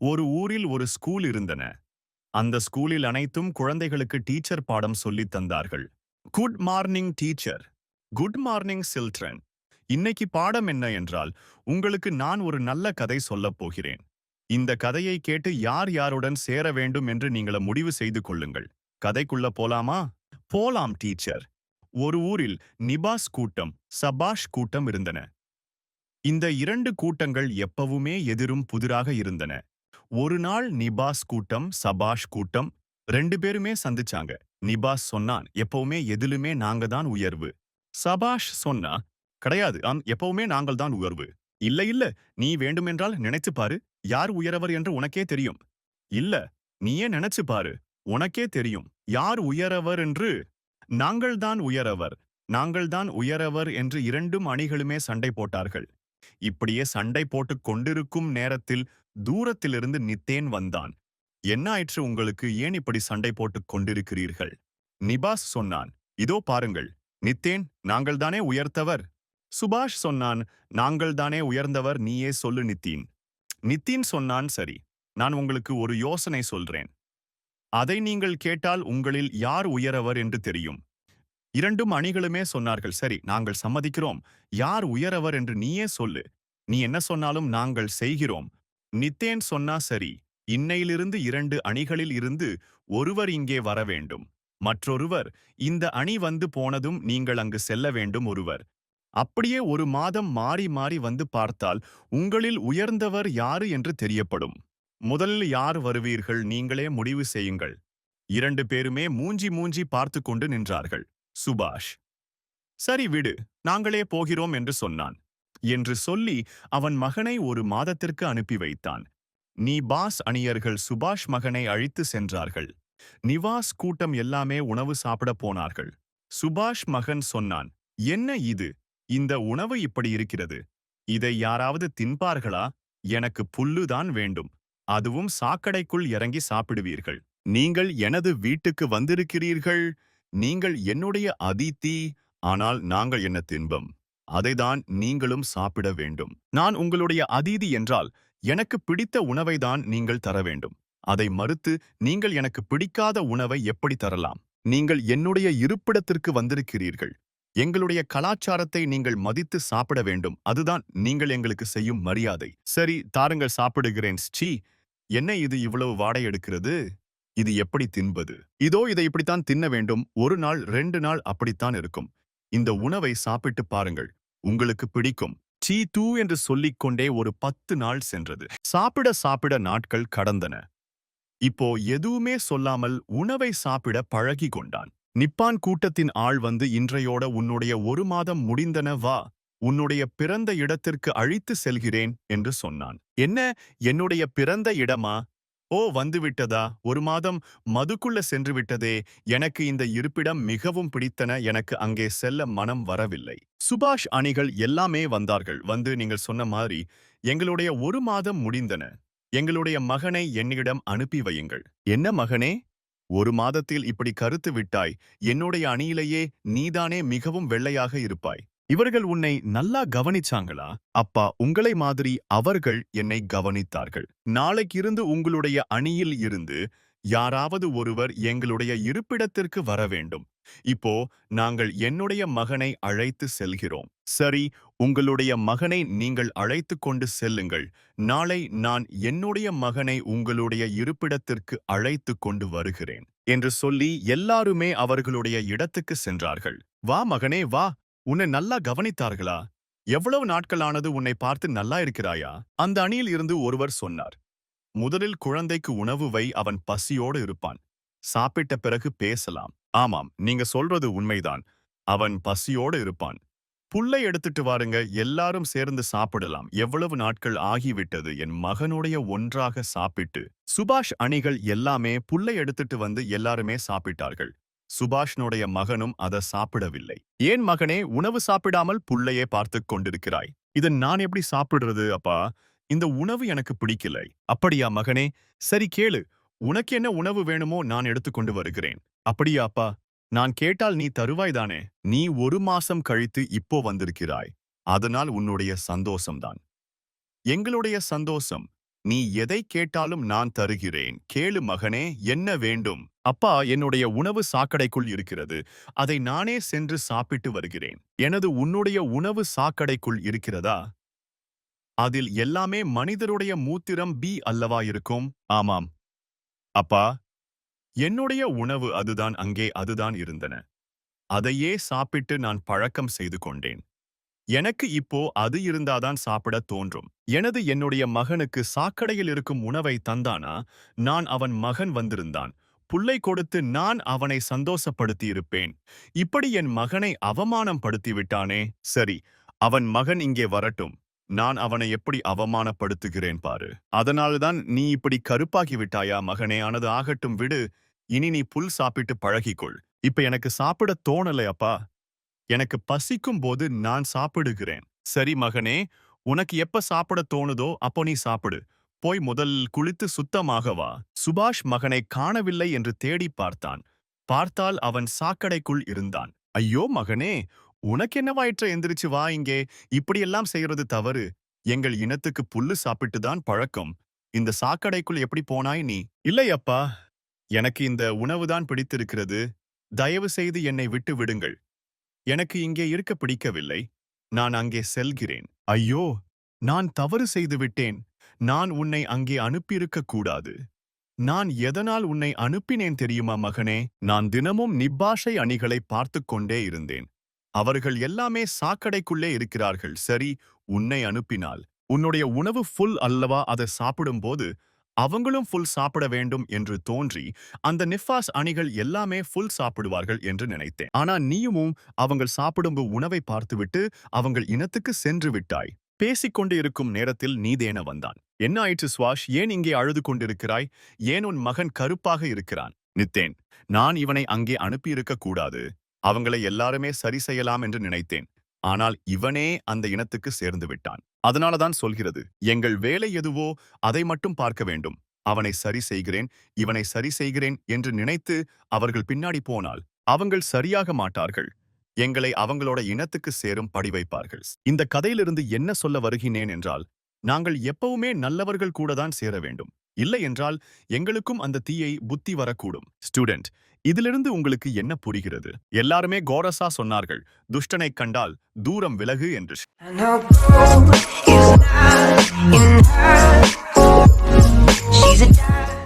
ஒரு ஊரில் ஒரு ஸ்கூல் இருந்தன. அந்த ஸ்கூலில் அனைத்தும் குழந்தைகளுக்கு டீச்சர் பாடம் சொல்லித் தந்தார்கள். Good morning teacher. Good morning children. இன்னைக்கு பாடம் என்ன என்றால் உங்களுக்கு நான் ஒரு நல்ல கதை சொல்லப் போகிறேன். இந்த கதையை கேட்டு யார் யாருடன் சேர வேண்டும் என்று நீங்கள முடிவு செய்து கொள்ளுங்கள். கதைக்குள்ள போலாமா? போலாம் டீச்சர். ஒரு ஊரில் நிபாஸ் கூட்டம் சபாஷ் கூட்டம் இருந்தன. இந்த இரண்டு கூட்டங்கள் எப்பவுமே எதிரும் புதிராக இருந்தன. ஒரு நாள் நிபாஸ் கூட்டம் சபாஷ் கூட்டம் ரெண்டு பேருமே சந்திச்சாங்க. நிபாஸ் சொன்னான் எப்பவுமே எதிலுமே நாங்க தான் உயர்வு. சபாஷ் சொன்னா கிடையாது ஆம் எப்பவுமே நாங்கள் தான் உயர்வு. இல்ல இல்ல நீ வேண்டுமென்றால் நினைச்சு பாரு யார் உயரவர் என்று உனக்கே தெரியும். இல்ல நீயே நினைச்சு பாரு உனக்கே தெரியும் யார் உயரவர் என்று? நாங்கள்தான் உயரவர் நாங்கள்தான் உயரவர் என்று இரண்டும் அணிகளுமே சண்டை போட்டார்கள். இப்படியே சண்டை போட்டுக் கொண்டிருக்கும் நேரத்தில் தூரத்திலிருந்து நித்தேன் வந்தான். என்ன ஆயிற்று உங்களுக்கு ஏன் இப்படி சண்டை போட்டுக் கொண்டிருக்கிறீர்கள்? நிபாஸ் சொன்னான். இதோ பாருங்கள் நித்தேன் நாங்கள்தானே உயர்த்தவர்? சுபாஷ் சொன்னான். நாங்கள்தானே உயர்ந்தவர் நீயே சொல்லு நித்தீன். நித்தீன் சொன்னான். சரி நான் உங்களுக்கு ஒரு யோசனை சொல்றேன். அதை நீங்கள் கேட்டால் உங்களில் யார் உயரவர் என்று தெரியும். இரண்டும் அணிகளுமே சொன்னார்கள். சரி நாங்கள் சம்மதிக்கிறோம். யார் உயரவர் என்று நீயே சொல்லு. நீ என்ன சொன்னாலும் நாங்கள் செய்கிறோம். நித்தேன் சொன்னா சரி இன்னையிலிருந்து இரண்டு அணிகளில் இருந்து ஒருவர் இங்கே வர வேண்டும். மற்றொருவர் இந்த அணி வந்து போனதும் நீங்கள் அங்கு செல்ல வேண்டும் ஒருவர். அப்படியே ஒரு மாதம் மாறி மாறி வந்து பார்த்தால் உங்களில் உயர்ந்தவர் யாரு என்று தெரியப்படும். முதலில் யார் வருவீர்கள் நீங்களே முடிவு செய்யுங்கள். இரண்டு பேருமே மூஞ்சி மூஞ்சி பார்த்து கொண்டு நின்றார்கள். சுபாஷ் சரி விடு நாங்களே போகிறோம் என்று சொன்னான். என்று சொல்லி அவன் மகனை ஒரு மாதத்திற்கு அனுப்பி வைத்தான். நீ பாஸ் அணியர்கள் சுபாஷ் மகனை அழித்து சென்றார்கள். நிவாஸ் கூட்டம் எல்லாமே உணவு சாப்பிடப் போனார்கள். சுபாஷ் மகன் சொன்னான் என்ன இது? இந்த உணவு இப்படி இருக்கிறது? இதை யாராவது தின்பார்களா? எனக்கு புல்லுதான் வேண்டும். அதுவும் சாக்கடைக்குள் இறங்கி சாப்பிடுவீர்கள். நீங்கள் எனது வீட்டுக்கு வந்திருக்கிறீர்கள். நீங்கள் என்னுடைய அதித்தி. ஆனால் நாங்கள் என்ன தின்பம்? அதைதான் நீங்களும் சாப்பிட வேண்டும். நான் உங்களுடைய அதீதி என்றால் எனக்கு பிடித்த உணவைதான் நீங்கள் தர வேண்டும். அதை மறுத்து நீங்கள் எனக்கு பிடிக்காத உணவை எப்படி தரலாம்? நீங்கள் என்னுடைய இருப்பிடத்திற்கு வந்திருக்கிறீர்கள். எங்களுடைய கலாச்சாரத்தை நீங்கள் மதித்து சாப்பிட வேண்டும். அதுதான் நீங்கள் எங்களுக்கு செய்யும் மரியாதை. சரி தாருங்கள் சாப்பிடுகிறேன். ஸ்ரீ என்ன இது இவ்வளவு வாடை எடுக்கிறது? இது எப்படி தின்பது? இதோ இதை இப்படித்தான் தின்ன வேண்டும். ஒரு நாள் ரெண்டு நாள் அப்படித்தான் இருக்கும். இந்த உணவை சாப்பிட்டு பாருங்கள். உங்களுக்கு பிடிக்கும். சீ தூ என்று சொல்லிக் கொண்டே ஒரு பத்து நாள் சென்றது. சாப்பிட சாப்பிட நாட்கள் கடந்தன. இப்போ எதுவுமே சொல்லாமல் உணவை சாப்பிட பழகி கொண்டான். நிப்பான் கூட்டத்தின் ஆள் வந்து இன்றையோட உன்னுடைய ஒரு மாதம் முடிந்தன வா. உன்னுடைய பிறந்த இடத்திற்கு அழித்து செல்கிறேன் என்று சொன்னான். என்ன? என்னுடைய பிறந்த இடமா? ஓ வந்துவிட்டதா ஒரு மாதம் மதுக்குள்ள சென்று விட்டதே. எனக்கு இந்த இருப்பிடம் மிகவும் பிடித்தன. எனக்கு அங்கே செல்ல மனம் வரவில்லை. சுபாஷ் அணிகள் எல்லாமே வந்தார்கள். வந்து நீங்கள் சொன்ன மாதிரி எங்களுடைய ஒரு மாதம் முடிந்தன. எங்களுடைய மகனை என்னிடம் அனுப்பி வையுங்கள். என்ன மகனே? ஒரு மாதத்தில் இப்படி கருத்து விட்டாய். என்னுடைய அணியிலேயே நீதானே மிகவும் வெள்ளையாக இருப்பாய். இவர்கள் உன்னை நல்லா கவனிச்சாங்களா? அப்பா உங்களை மாதிரி அவர்கள் என்னை கவனித்தார்கள். நாளைக்கிருந்து உங்களுடைய அணியில் இருந்து யாராவது ஒருவர் எங்களுடைய இருப்பிடத்திற்கு வர வேண்டும். இப்போ நாங்கள் என்னுடைய மகனை அழைத்து செல்கிறோம். சரி உங்களுடைய மகனை நீங்கள் அழைத்து கொண்டு செல்லுங்கள். நாளை நான் என்னுடைய மகனை உங்களுடைய இருப்பிடத்திற்கு அழைத்து கொண்டு வருகிறேன். என்று சொல்லி எல்லாருமே அவர்களுடைய இடத்துக்கு சென்றார்கள். வா மகனே வா. உன்னை நல்லா கவனித்தார்களா? எவ்வளவு நாட்களானது உன்னை பார்த்து நல்லா இருக்கிறாயா? அந்த அணியில் இருந்து ஒருவர் சொன்னார். முதலில் குழந்தைக்கு உணவு வை அவன் பசியோடு இருப்பான். சாப்பிட்ட பிறகு பேசலாம். ஆமாம் நீங்க சொல்றது உண்மைதான். அவன் பசியோடு இருப்பான். புல்லை எடுத்துட்டு வாருங்க எல்லாரும் சேர்ந்து சாப்பிடலாம். எவ்வளவு நாட்கள் ஆகிவிட்டது? என் மகனுடைய ஒன்றாக சாப்பிட்டு சுபாஷ் அணிகள் எல்லாமே புல்லை எடுத்துட்டு வந்து எல்லாருமே சாப்பிட்டார்கள். சுபாஷ்னுடைய மகனும் அதை சாப்பிடவில்லை. ஏன் மகனே உணவு சாப்பிடாமல் புள்ளையே பார்த்துக் கொண்டிருக்கிறாய்? இதை நான் எப்படி சாப்பிடுறது அப்பா? இந்த உணவு எனக்கு பிடிக்கலை. அப்படியா மகனே? சரி கேளு உனக்கு என்ன உணவு வேணுமோ நான் எடுத்துக்கொண்டு வருகிறேன். அப்படியா அப்பா? நான் கேட்டால் நீ தருவாய்தானே நீ ஒரு மாசம் கழித்து இப்போ வந்திருக்கிறாய். அதனால் உன்னுடைய சந்தோஷம்தான். எங்களுடைய சந்தோஷம் நீ எதை கேட்டாலும் நான் தருகிறேன். கேளு மகனே என்ன வேண்டும்? அப்பா என்னுடைய உணவு சாக்கடைக்குள் இருக்கிறது. அதை நானே சென்று சாப்பிட்டு வருகிறேன். எனது உன்னுடைய உணவு சாக்கடைக்குள் இருக்கிறதா? அதில் எல்லாமே மனிதருடைய மூத்திரம் பி அல்லவா இருக்கும்? ஆமாம். அப்பா என்னுடைய உணவு அதுதான் அங்கே அதுதான் இருந்தன. அதையே சாப்பிட்டு நான் பழக்கம் செய்து கொண்டேன். எனக்கு இப்போ அது இருந்தாதான் சாப்பிட தோன்றும். எனது என்னுடைய மகனுக்கு சாக்கடையில் இருக்கும் உணவை தந்தானா? நான் அவன் மகன் வந்திருந்தான். புல்லை கொடுத்து நான் அவனை சந்தோஷப்படுத்தியிருப்பேன். இப்படி என் மகனை அவமானம் படுத்திவிட்டானே சரி அவன் மகன் இங்கே வரட்டும். நான் அவனை எப்படி அவமானப்படுத்துகிறேன் பாரு. அதனால்தான் நீ இப்படி கருப்பாகி விட்டாயா மகனே? ஆனது ஆகட்டும் விடு. இனி நீ புல் சாப்பிட்டு பழகிக்கொள். இப்ப எனக்கு சாப்பிட தோணலை அப்பா. எனக்கு பசிக்கும் போது நான் சாப்பிடுகிறேன். சரி மகனே உனக்கு எப்ப சாப்பிட தோணுதோ அப்போ நீ சாப்பிடு. போய் முதல் குளித்து சுத்தமாக வா. சுபாஷ் மகனை காணவில்லை என்று தேடி பார்த்தான். பார்த்தால் அவன் சாக்கடைக்குள் இருந்தான். ஐயோ மகனே உனக்கு என்னவாயிற்ற எந்திரிச்சு வா இங்கே. இப்படியெல்லாம் செய்யறது தவறு. எங்கள் இனத்துக்கு புல்லு சாப்பிட்டு தான் பழக்கம். இந்த சாக்கடைக்குள் எப்படி போனாய் நீ? இல்லை அப்பா. எனக்கு இந்த உணவுதான் பிடித்திருக்கிறது. தயவு செய்து என்னை விட்டு விடுங்கள். எனக்கு இங்கே இருக்க பிடிக்கவில்லை. நான் அங்கே செல்கிறேன். ஐயோ நான் தவறு செய்து விட்டேன். நான் உன்னை அங்கே அனுப்பியிருக்க கூடாது நான் எதனால் உன்னை அனுப்பினேன் தெரியுமா மகனே? நான் தினமும் நிப்பாஷை அணிகளை பார்த்துக் கொண்டே இருந்தேன். அவர்கள் எல்லாமே சாக்கடைக்குள்ளே இருக்கிறார்கள். சரி உன்னை அனுப்பினால். உன்னுடைய உணவு ஃபுல் அல்லவா? அதை சாப்பிடும்போது அவங்களும் ஃபுல் சாப்பிட வேண்டும் என்று தோன்றி அந்த நிஃபாஸ் அணிகள் எல்லாமே ஃபுல் சாப்பிடுவார்கள் என்று நினைத்தேன். ஆனா நீயும் அவங்கள் சாப்பிடும் உணவை பார்த்துவிட்டு அவங்கள் இனத்துக்கு சென்று விட்டாய். பேசிக்கொண்டு இருக்கும் நேரத்தில் நீதேன வந்தான். என்ன ஆயிற்று சுவாஷ்? ஏன் இங்கே அழுது கொண்டிருக்கிறாய்? ஏன் உன் மகன் கருப்பாக இருக்கிறான்? நித்தேன் நான் இவனை அங்கே அனுப்பியிருக்க கூடாது. அவங்களை எல்லாருமே சரி செய்யலாம் என்று நினைத்தேன். ஆனால் இவனே அந்த இனத்துக்கு சேர்ந்து விட்டான். அதனாலதான் சொல்கிறது எங்கள் வேலை எதுவோ அதை மட்டும் பார்க்க வேண்டும். அவனை சரி செய்கிறேன் இவனை சரி செய்கிறேன் என்று நினைத்து அவர்கள் பின்னாடி போனால் அவங்கள் சரியாக மாட்டார்கள். எங்களை அவங்களோட இனத்துக்கு சேரும் படி வைப்பார்கள். இந்த கதையிலிருந்து என்ன சொல்ல வருகினேன் என்றால் நாங்கள் எப்பவுமே நல்லவர்கள் கூட தான் சேர வேண்டும். இல்லை என்றால் எங்களுக்கும் அந்த தீயை புத்தி வரக்கூடும். ஸ்டூடெண்ட் இதிலிருந்து உங்களுக்கு என்ன புரிகிறது? எல்லாருமே கோரஸா சொன்னார்கள் துஷ்டனைக் கண்டால் தூரம் விலகு என்று. She's a.